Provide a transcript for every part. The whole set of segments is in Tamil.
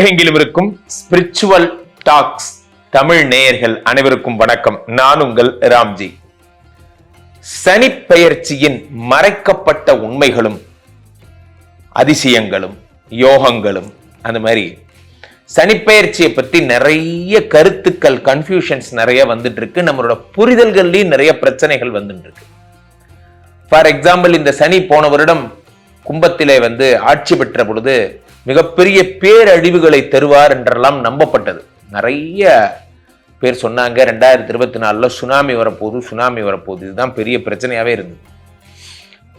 உலகெங்கிலும் இருக்கும் ஸ்பிரிச்சுவல் டாக்ஸ் தமிழ் நேயர்கள் அனைவருக்கும் வணக்கம். நான் உங்கள் ராம்ஜி. சனி பெயர்ச்சியின் மறைக்கப்பட்ட உண்மைகளும் அதிசயங்களும் யோகங்களும் அந்த மாதிரி சனிப்பெயர்ச்சியை பத்தி நிறைய கருத்துக்கள் கன்ஃபியூஷன்ஸ் நிறைய வந்துட்டு இருக்கு நம்மளோட புரிதல்கள்லையும் நிறைய பிரச்சனைகள் வந்துட்டு இருக்கு ஃபார் எக்ஸாம்பிள் இந்த சனி போன வருடம் கும்பத்திலே வந்து ஆட்சி பெற்ற பொழுது மிகப்பெரிய பேரழிவுகளை தருவார் என்றெல்லாம் நம்பப்பட்டது. நிறைய பேர் சொன்னாங்க ரெண்டாயிரத்தி இருபத்தி நாலில் சுனாமி வரப்போகுது சுனாமி வரப்போகுது. இதுதான் பெரிய பிரச்சனையாகவே இருந்தது.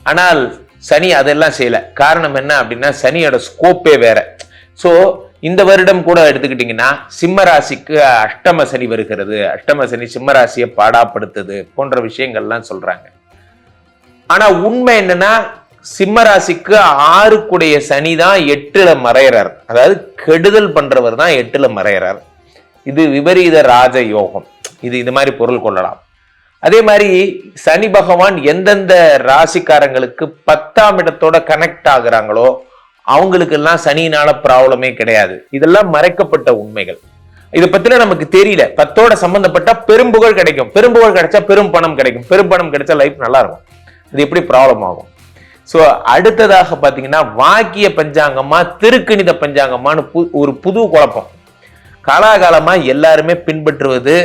ஆனால் சனி அதெல்லாம் செய்யலை. காரணம் என்ன அப்படின்னா சனியோட ஸ்கோப்பே வேற. ஸோ இந்த வருடம் கூட எடுத்துக்கிட்டிங்கன்னா சிம்ம ராசிக்கு அஷ்டம சனி வருகிறது. அஷ்டம சனி சிம்ம ராசியை பாடாப்படுத்துது போன்ற விஷயங்கள்லாம் சொல்கிறாங்க ஆனால் உண்மை என்னன்னா சிம்மராசிக்கு ஆறுக்குடைய சனி தான் எட்டுல மறையிறார். அதாவது கெடுதல் பண்றவர் தான் எட்டுல மறையிறார். இது விபரீத ராஜ யோகம். இது இது மாதிரி பொருள் கொள்ளலாம். அதே மாதிரி சனி பகவான் எந்தெந்த ராசிக்காரங்களுக்கு பத்தாம் இடத்தோட கனெக்ட் ஆகுறாங்களோ அவங்களுக்கு எல்லாம் சனினால ப்ராப்ளமே கிடையாது. இதெல்லாம் மறைக்கப்பட்ட உண்மைகள். இதை பத்தின நமக்கு தெரியல. பத்தோட சம்பந்தப்பட்ட பெரும்புகழ் கிடைக்கும். பெரும்புகழ் கிடைச்சா பெரும் பணம் கிடைக்கும். பெரும் பணம் கிடைச்சா லைஃப் நல்லா இருக்கும். இது எப்படி ப்ராப்ளம் ஆகும்? ஸோ அடுத்ததாக பார்த்தீங்கன்னா வாக்கிய பஞ்சாங்கமா திருக்கணித பஞ்சாங்கமான்னு பு ஒரு புது குழப்பம். காலாகாலமாக எல்லாருமே பின்பற்றுவது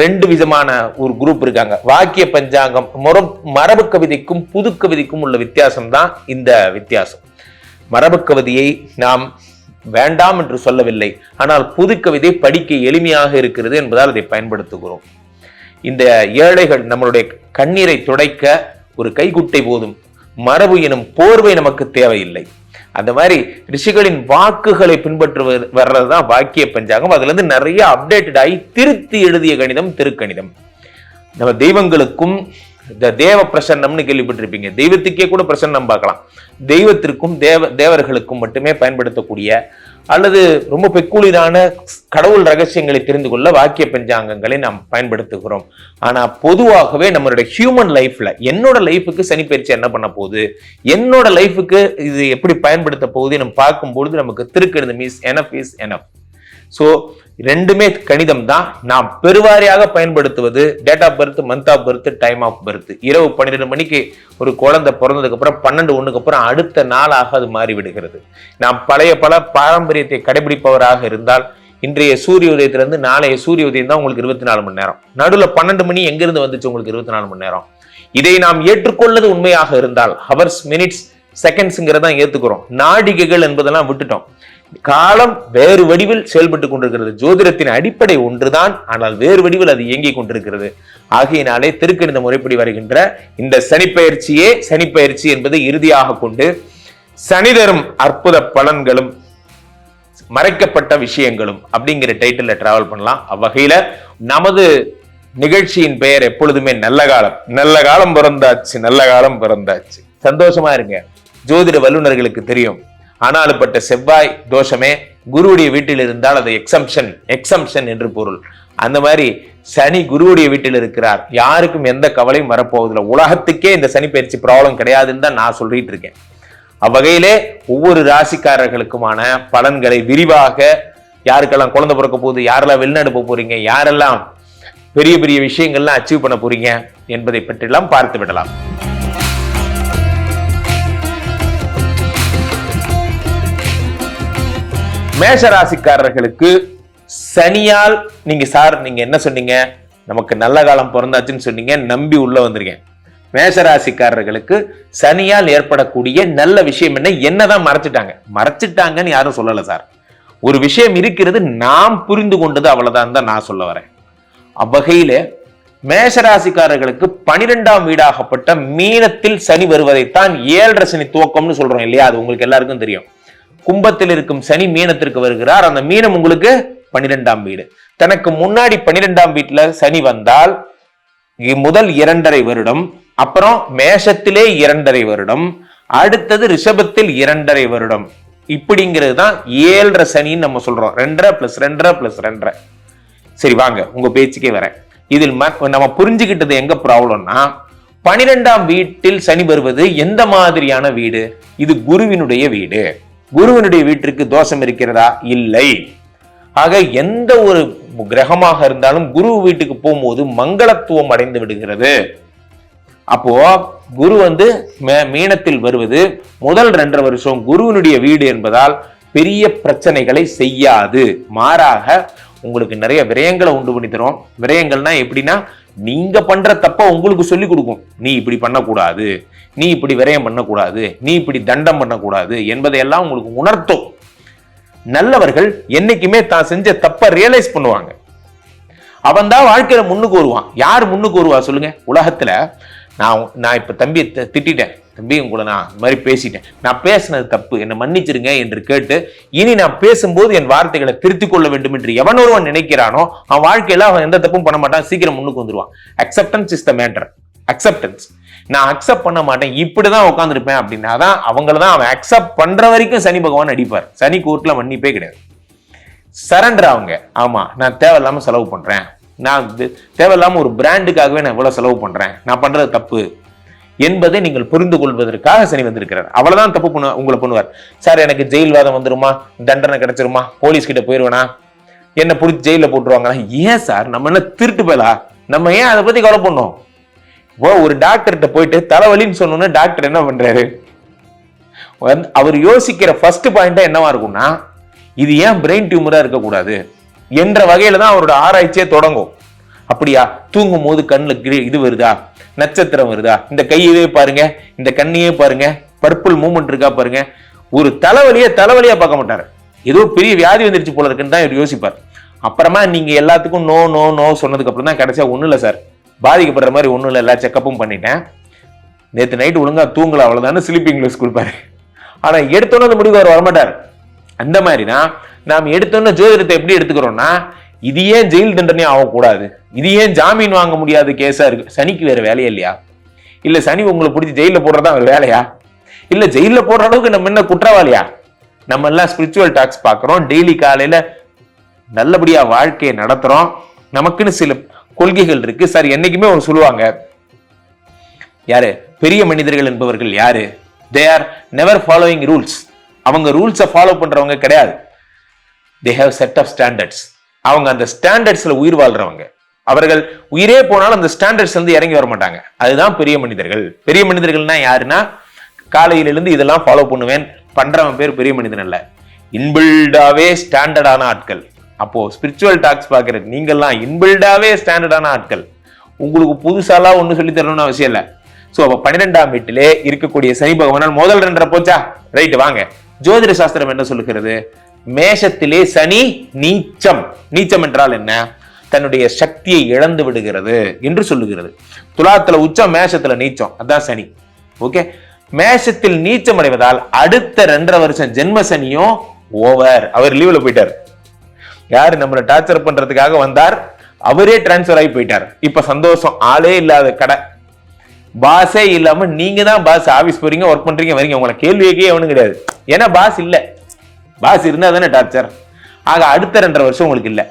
ரெண்டு விதமான ஒரு குரூப் இருக்காங்க. வாக்கிய பஞ்சாங்கம் மொர மரபு கவிதைக்கும் புது கவிதைக்கும் உள்ள வித்தியாசம் தான் இந்த வித்தியாசம். மரபு கவிதையை நாம் வேண்டாம் என்று சொல்லவில்லை. ஆனால் புது கவிதை படிக்க எளிமையாக இருக்கிறது என்பதால் அதை பயன்படுத்துகிறோம். இந்த ஏழைகள் நம்மளுடைய கண்ணீரை துடைக்க ஒரு கைகுட்டை போதும். மரபு எனும் போர்வை நமக்கு தேவையில்லை. அந்த மாதிரி ரிஷிகளின் வாக்குகளை பின்பற்றுவது வர்றதுதான் வாக்கிய பஞ்சாங்கம். அதுல இருந்து நிறைய அப்டேட்டட் ஆகி திருத்தி எழுதிய கணிதம் திருக்கணிதம். நம்ம தெய்வங்களுக்கும் இந்த தேவ பிரசன்னம்னு கேள்விப்பட்டிருப்பீங்க. தெய்வத்துக்கே கூட பிரசன்னம் பார்க்கலாம். தெய்வத்திற்கும் தேவ தேவர்களுக்கும் மட்டுமே பயன்படுத்தக்கூடிய அல்லது ரொம்ப பெக்குலிரான கடவுள் ரகசியங்களை தெரிந்து கொள்ள வாக்கிய பஞ்சாங்கங்களை நாம் பயன்படுத்துகிறோம். ஆனா பொதுவாகவே நம்மளுடைய ஹியூமன் லைஃப்ல என்னோட லைஃபுக்கு சனி பயிற்சி என்ன பண்ண போகுது? என்னோட லைஃபுக்கு இது எப்படி பயன்படுத்த போகுது? நம்ம பார்க்கும் பொழுது நமக்கு திருக்கணிதம் மீஸ் எனஃப் இஸ் எனஃப் ஸோ ரெண்டுமே கணிதம் தான் நாம் பெருவாரியாக பயன்படுத்துவது date of birth month of birth time of birth இரவு பன்னிரெண்டு மணிக்கு ஒரு குழந்தை பிறந்ததுக்கு அப்புறம் பன்னெண்டு ஒன்றுக்கு அப்புறம் அடுத்த நாளாக அது மாறிவிடுகிறது. நாம் பழைய பல பாரம்பரியத்தை கடைபிடிப்பவராக இருந்தால் இன்றைய சூரிய உதயத்திலிருந்து நாளைய சூரிய உதயம் தான் உங்களுக்கு இருபத்தி நாலு மணி நேரம். நடுவில் பன்னெண்டு மணி எங்கிருந்து வந்துச்சு உங்களுக்கு இருபத்தி நாலு மணி நேரம்? இதை நாம் ஏற்றுக்கொள்ளது உண்மையாக இருந்தால் ஹவர்ஸ் மினிட்ஸ் செகண்ட்ஸுங்கிறதான் ஏற்றுக்கிறோம் நாடிகைகள் என்பதெல்லாம் விட்டுட்டோம். காலம் வேறு வடிவில் செயல்பட்டு கொண்டிருக்கிறது. ஜோதிடத்தின் அடிப்படை ஒன்றுதான் ஆனால் வேறு வடிவில் அது இயங்கிக் கொண்டிருக்கிறது. ஆகையினாலே திருக்கணித முறைப்படி வருகின்ற இந்த சனிப்பெயர்ச்சியே சனிப்பெயர்ச்சி என்பதை இறுதியாக கொண்டு சனி தரும் அற்புத பலன்களும் மறைக்கப்பட்ட விஷயங்களும் அப்படிங்கிற டைட்டில் டிராவல் பண்ணலாம். அவ்வகையில நமது நிகழ்ச்சியின் பெயர் எப்பொழுதுமே நல்ல காலம். நல்ல காலம் பிறந்தாச்சு நல்ல காலம் பிறந்தாச்சு. சந்தோஷமா இருங்க. ஜோதிட வல்லுநர்களுக்கு தெரியும். ஆனாலுப்பட்ட செவ்வாய் தோஷமே குருவுடைய வீட்டில் இருந்தால் அது எக்ஸம்ஷன் எக்ஸம்ஷன் என்று பொருள். அந்த மாதிரி சனி குருவுடைய வீட்டில் இருக்கிறார். யாருக்கும் எந்த கவலையும் வரப்போவதில்லை. உலகத்துக்கே இந்த சனி பயிற்சி ப்ராப்ளம் கிடையாதுன்னு தான் நான் சொல்லிட்டு இருக்கேன். அவ்வகையிலே ஒவ்வொரு ராசிக்காரர்களுக்குமான பலன்களை விரிவாக யாருக்கெல்லாம் குழந்தை பிறக்க போகுது யாரெல்லாம் வெளிநாடு போக போறீங்க யாரெல்லாம் பெரிய பெரிய விஷயங்கள்லாம் அச்சீவ் பண்ண போறீங்க என்பதை பற்றியெல்லாம் பார்த்து விடலாம். மேஷராசிக்காரர்களுக்கு சனியால் நீங்க சார் நீங்க என்ன சொன்னீங்க? நமக்கு நல்ல காலம் பிறந்தாச்சுன்னு சொன்னீங்க நம்பி உள்ள வந்திருக்கேன். மேஷராசிக்காரர்களுக்கு சனியால் ஏற்படக்கூடிய நல்ல விஷயம் என்ன? என்னதான் மறைச்சிட்டாங்க. மறைச்சிட்டாங்கன்னு யாரும் சொல்லல சார். ஒரு விஷயம் இருக்கிறது நாம் புரிந்து கொண்டது அவ்வளவுதான் தான் நான் சொல்ல வரேன். அவ்வகையில மேஷராசிக்காரர்களுக்கு பனிரெண்டாம் வீடாகப்பட்ட மீனத்தில் சனி வருவதைத்தான் ஏழரை சனி துவக்கம்னு சொல்றோம் இல்லையா? அது உங்களுக்கு எல்லாருக்கும் தெரியும். கும்பத்தில் இருக்கும் சனி மீனத்திற்கு வருகிறார். அந்த மீனம் உங்களுக்கு பன்னிரெண்டாம் வீடு. தனக்கு முன்னாடி பன்னிரெண்டாம் வீட்டுல சனி வந்தால் முதல் இரண்டரை வருடம் அப்புறம் மேஷத்திலே இரண்டரை வருடம் அடுத்தது ரிஷபத்தில் இரண்டரை வருடம். இப்படிங்கிறது தான் ஏழரை சனின்னு நம்ம சொல்றோம். ரெண்டரை பிளஸ் ரெண்டரை பிளஸ் ரெண்டரை. சரி வாங்க உங்க பேச்சுக்கே வரேன். இதில் ம- நம்ம புரிஞ்சுக்கிட்டது எங்க ப்ராப்ளம்னா பனிரெண்டாம் வீட்டில் சனி வருவது எந்த மாதிரியான வீடு? இது குருவினுடைய வீடு. குருவினுடைய வீட்டிற்கு தோஷம் இருக்கிறதா? இல்லை. ஆக எந்த ஒரு கிரகமாக இருந்தாலும் குரு வீட்டுக்கு போகும்போது மங்களத்துவம் அடைந்து விடுகிறது. அப்போ குரு வந்து மே- மீனத்தில் வருவது முதல் ரெண்டரை வருஷம் குருவினுடைய வீடு என்பதால் பெரிய பிரச்சனைகளை செய்யாது. மாறாக உங்களுக்கு நிறைய விரயங்களை உண்டு பண்ணி தரும். விரயங்கள்னா எப்படின்னா நீங்க பண்ற தப்ப உங்களுக்கு சொல்லி கொடுக்கும். நீ இப்படி பண்ணக்கூடாது. நீ இப்படி விரயம் பண்ணக்கூடாது. நீ இப்படி தண்டம் பண்ணக்கூடாது என்பதையெல்லாம் உங்களுக்கு உணர்த்தும். நல்லவர்கள் என்னைக்குமே தான் செஞ்ச தப்ப ரியலைஸ் பண்ணுவாங்க. அவன் தான் வாழ்க்கையில முன்னுக்கு வருவான். யார் முன்னுக்கு வருவா சொல்லுங்க? உலகத்துல நான் நான் இப்ப தம்பி திட்டிட்டேன். தம்பி உங்களை நான் இந்த மாதிரி பேசிட்டேன். நான் பேசினது தப்பு. என்னை மன்னிச்சிருங்க என்று கேட்டு இனி நான் பேசும்போது என் வார்த்தைகளை திருத்திக் கொள்ள வேண்டும் என்று எவன் ஒருவன் நினைக்கிறானோ அவன் வாழ்க்கையில அவன் எந்த தப்பும் பண்ண மாட்டான். சீக்கிரம் முன்னுக்கு வந்துருவான். Acceptance is the matter acceptance நான் அக்செப்ட் பண்ண மாட்டேன். இப்படிதான் உட்காந்துருப்பேன் அப்படின்னா தான் அவங்கள தான் அவன் அக்செப்ட் பண்ற வரைக்கும் சனி பகவான் அடிப்பார். சனி கூட்டுல மன்னிப்பே கிடையாது. சரண்டர் அவங்க ஆமா நான் தேவையில்லாம செலவு பண்றேன். நான் இது- தேவையில்லாம ஒரு பிராண்டுக்காகவே நான் இவ்வளவு செலவு பண்றேன். நான் பண்றது தப்பு. என்பதை நீங்கள் புரிந்து கொள்வதற்காக சனி வந்திருக்கிறார். அவ்வளவுதான் தப்பு பண்ண உங்களை பண்ணுவார். சார் எனக்கு ஜெயில் வாதம் வந்துருமா? தண்டனை கிடைச்சிருமா? போலீஸ் கிட்ட போயிருவேனா? என்ன பிடிச்சி ஜெயில போட்டுருவாங்களா? ஏன் சார்? நம்ம என்ன திருட்டு போயலா? நம்ம ஏன் அதை பத்தி கவலை பண்ணோம்? இப்போ ஒரு டாக்டர்கிட்ட போயிட்டு தலைவலின்னு சொன்னோன்னே டாக்டர் என்ன பண்றாரு? அவர் யோசிக்கிற ஃபர்ஸ்ட் பாயிண்டா என்னவா இருக்கும்னா இது ஏன் பிரெயின் டியூமரா இருக்கக்கூடாது? என்ற வகையில தான் அவரோட ஆராய்ச்சியே தொடங்கும். அப்படியா? தூங்கும் போது கண்ணில் இது வருதா? நட்சத்திரம் வருதா? இந்த கையவே பாருங்க இந்த கண்ணையே பாருங்க பர்பிள் மூமெண்ட் இருக்கா பாருங்க. ஒரு தலைவலியை தலைவலியா பார்க்க மாட்டாரு. ஏதோ பெரிய வியாதி வந்துருச்சு போல இருக்குன்னு தான் இவர் யோசிப்பார். அப்புறமா நீங்க எல்லாத்துக்கும் நோ நோ நோ சொன்னதுக்கு அப்புறம் தான் கடைசியா ஒண்ணும் இல்லை சார் பாதிக்கப்படுற மாதிரி ஒண்ணும் இல்லை எல்லா செக்கப்பும் பண்ணிட்டேன். நேற்று நைட் ஒழுங்கா தூங்கல அவ்வளோதானு ஸ்லீப்பிங் லூஸ் கொடுப்பாரு. ஆனா எடுத்தோன்னே அந்த முடிவு அவர் வரமாட்டார். அந்த மாதிரினா நாம் எடுத்தோன்னே ஜோதிடத்தை எப்படி எடுத்துக்கிறோம்னா இது ஏன் ஜெயில் தண்டனை ஆகக்கூடாது? இது ஏன் ஜாமீன் வாங்க முடியாத கேஸா இருக்கு? சனிக்கு வேற வேலையா இல்லையா? இல்ல சனி உங்களை பிடிச்சி ஜெயில போடுறதா ஒரு வேலையா? இல்ல ஜெயில போடுற அளவுக்கு நம்ம என்ன குற்றவாளியா? நம்ம எல்லாம் ஸ்பிரிச்சுவல் டாக்ஸ் பாக்குறோம் டெய்லி காலையில நல்லபடியா வாழ்க்கையை நடத்துறோம். நமக்குன்னு சில கொள்கைகள் இருக்கு. சார் என்னைக்குமே அவங்க சொல்லுவாங்க. யாரு? பெரிய மனிதர்கள் என்பவர்கள் யாரு? They are never following rules அவங்க ரூல்ஸை ஃபாலோ பண்றவங்க கிடையாது. They have set of standards அவங்க அந்த ஸ்டாண்டர்ட்ஸ்ல உயிர் வாழ்றவங்க. அவர்கள் உயிரே போனாலும் அந்த ஸ்டாண்டர்ட்ஸ் வந்து இறங்கி வர மாட்டாங்க. அதுதான் பெரிய மனிதர்கள். பெரிய மனிதர்கள்னா யாருன்னா காலையில இருந்து இதெல்லாம் ஃபாலோ பண்ணுவேன். பண்றவன் பேர் பெரிய மனிதன் அல்ல. இன்பில்டாவே ஸ்டாண்டர்டான ஆட்கள். அப்போ ஸ்பிரிச்சுவல் டாக்ஸ் பாக்குற நீங்கெல்லாம் இன்பில்டாவே ஸ்டாண்டர்டான ஆட்கள். உங்களுக்கு புதுசாலாம் ஒன்றும் சொல்லி தரணும்னு அவசியம் இல்லை. சோ அப்போ பன்னிரெண்டாம் வீட்டிலே இருக்கக்கூடிய சனி பகவானால் முதல் ரெண்டரை போச்சா? ரைட் வாங்க. ஜோதிட சாஸ்திரம் என்ன சொல்லுகிறது? மேஷத்திலே சனி நீச்சம். நீச்சம் என்றால் என்ன? தன்னுடைய சக்தியை இழந்து விடுகிறது என்று சொல்லுகிறது. துலாத்துல உச்சம் மேஷத்துல நீச்சம். அதான் சனி. ஓகே மேஷத்தில் நீச்சம் அடைவதால் அடுத்த ரெண்டரை வருஷம் ஜென்ம சனியும் ஓவர் அவர் லீவ்ல போயிட்டார். யாரு நம்மளை டார்ச்சர் பண்றதுக்காக வந்தார்? அவரே டிரான்ஸ்ஃபர் ஆகி போயிட்டார். இப்ப சந்தோஷம் ஆளே இல்லாத கடை. பாஸே இல்லாம நீங்க தான் பாஸ் ஆபீஸ் போறீங்க ஒர்க் பண்றீங்க வரீங்க. உங்களை கேள்வி கேட்கவே கிடையாது. ஏன்னா பாஸ் இல்ல. பாஸ் இருந்தால் தானே டார்ச்சர் ஆக அடுத்த ரெண்டரை வருஷம் உங்களுக்கு இல்லை.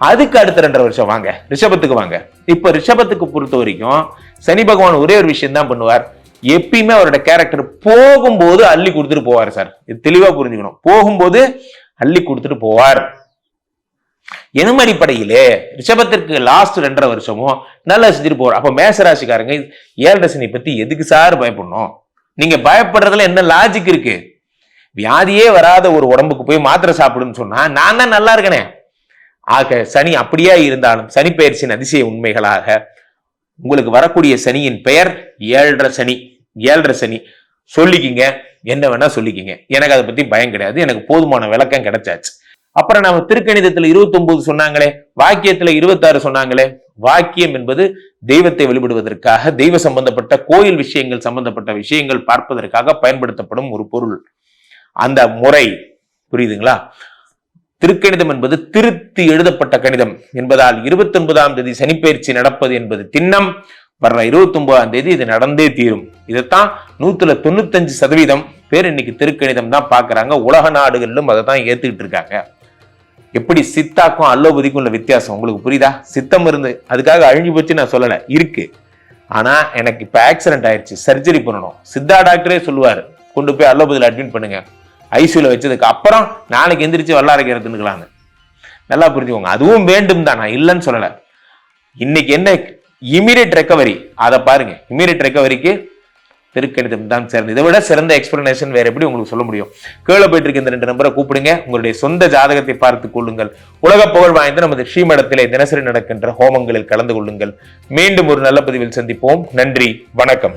அதுக்கு அடுத்த ரெண்டரை வருஷம் வாங்க. ரிஷபத்துக்கு வாங்க. இப்போ ரிஷபத்துக்கு பொறுத்த வரைக்கும் சனி பகவான் ஒரே ஒரு விஷயம் தான் பண்ணுவார். எப்பயுமே அவரோட கேரக்டர் போகும்போது அள்ளி கொடுத்துட்டு போவார் சார் இது தெளிவாக புரிஞ்சுக்கணும். போகும்போது அள்ளி கொடுத்துட்டு போவார். எனும் அடிப்படையிலே ரிஷபத்திற்கு லாஸ்ட் ரெண்டரை வருஷமும் நல்லா செஞ்சுட்டு போவார். அப்போ மேசராசிக்காரங்க ஏழரை சனி பத்தி எதுக்கு சார் பயப்படணும்? நீங்க பயப்படுறதுல என்ன லாஜிக் இருக்கு? வியாதியே வராத ஒரு உடம்புக்கு போய் மாத்திரை சாப்பிடுன்னு சொன்னா நான் தான் நல்லா இருக்கனே. ஆக சனி அப்படியே இருந்தாலும் சனி அதிசய உண்மைகளாக உங்களுக்கு வரக்கூடிய சனியின் பெயர் ஏழரை சனி. ஏழரை சனி. சொல்லிக்கிங்க என்ன வேணா சொல்லிக்கிங்க. எனக்கு அதை பத்தி பயம் கிடையாது. எனக்கு போதுமான விளக்கம் கிடைச்சாச்சு. அப்புறம் நம்ம திருக்கணிதத்துல 29 சொன்னாங்களே வாக்கியத்துல இருபத்தாறு சொன்னாங்களே வாக்கியம் என்பது தெய்வத்தை வெளிப்படுவதற்காக தெய்வ சம்பந்தப்பட்ட கோயில் விஷயங்கள் சம்பந்தப்பட்ட விஷயங்கள் பார்ப்பதற்காக பயன்படுத்தப்படும் ஒரு பொருள். அந்த முறை. புரியுதுங்களா? திருக்கணிதம் என்பது திருத்தி எழுதப்பட்ட கணிதம் என்பதால் இருபத்தி ஒன்பதாம் தேதி சனிப்பெயர்ச்சி நடப்பது என்பது திண்ணம். வர்ற இருபத்தி ஒன்பதாம் தேதி இது நடந்தே தீரும். இதைத்தான் நூத்துல தொண்ணூத்தஞ்சு சதவீதம் பேர் இன்னைக்கு திருக்கணிதம் தான் பாக்குறாங்க. உலக நாடுகளிலும் அதை தான் ஏத்துக்கிட்டு இருக்காங்க. எப்படி சித்தாக்கும் அல்லோபதிக்கும் உள்ள வித்தியாசம் உங்களுக்கு புரியுதா? சித்தம் இருந்து அதுக்காக அழிஞ்சு போச்சு நான் சொல்லல. இருக்கு. ஆனா எனக்கு இப்ப ஆக்சிடென்ட் ஆயிடுச்சு. சர்ஜரி பண்ணணும். சித்தா டாக்டரே சொல்லுவாரு. கொண்டு போய் அல்லோபதியில் அட்மிட் பண்ணுங்க. ஐசியூல வச்சதுக்கு அப்புறம் நாளைக்கு எந்திரிச்சு வல்லாரைக்கு எடுத்துக்கலாங்க நல்லா புரிஞ்சுக்கோங்க. அதுவும் வேண்டும் தான். நான் இல்லைன்னு சொல்லலை. இன்னைக்கு என்ன? Immediate recovery. அதை பாருங்க. இமீடியட் ரெக்கவரிக்கு திருக்கணிதம் தான் சிறந்தது. இதை விட சிறந்த எக்ஸ்பிளனேஷன் வேற எப்படி உங்களுக்கு சொல்ல முடியும்? கீழே போயிட்டு இருக்க இந்த ரெண்டு நம்பரை கூப்பிடுங்க. உங்களுடைய சொந்த ஜாதகத்தை பார்த்து கொள்ளுங்கள். உலக புகழ் வாய்ந்த நமது ஸ்ரீமடத்திலே தினசரி நடக்கின்ற ஹோமங்களில் கலந்து கொள்ளுங்கள். மீண்டும் ஒரு நல்ல பதிவில் சந்திப்போம். நன்றி. வணக்கம்.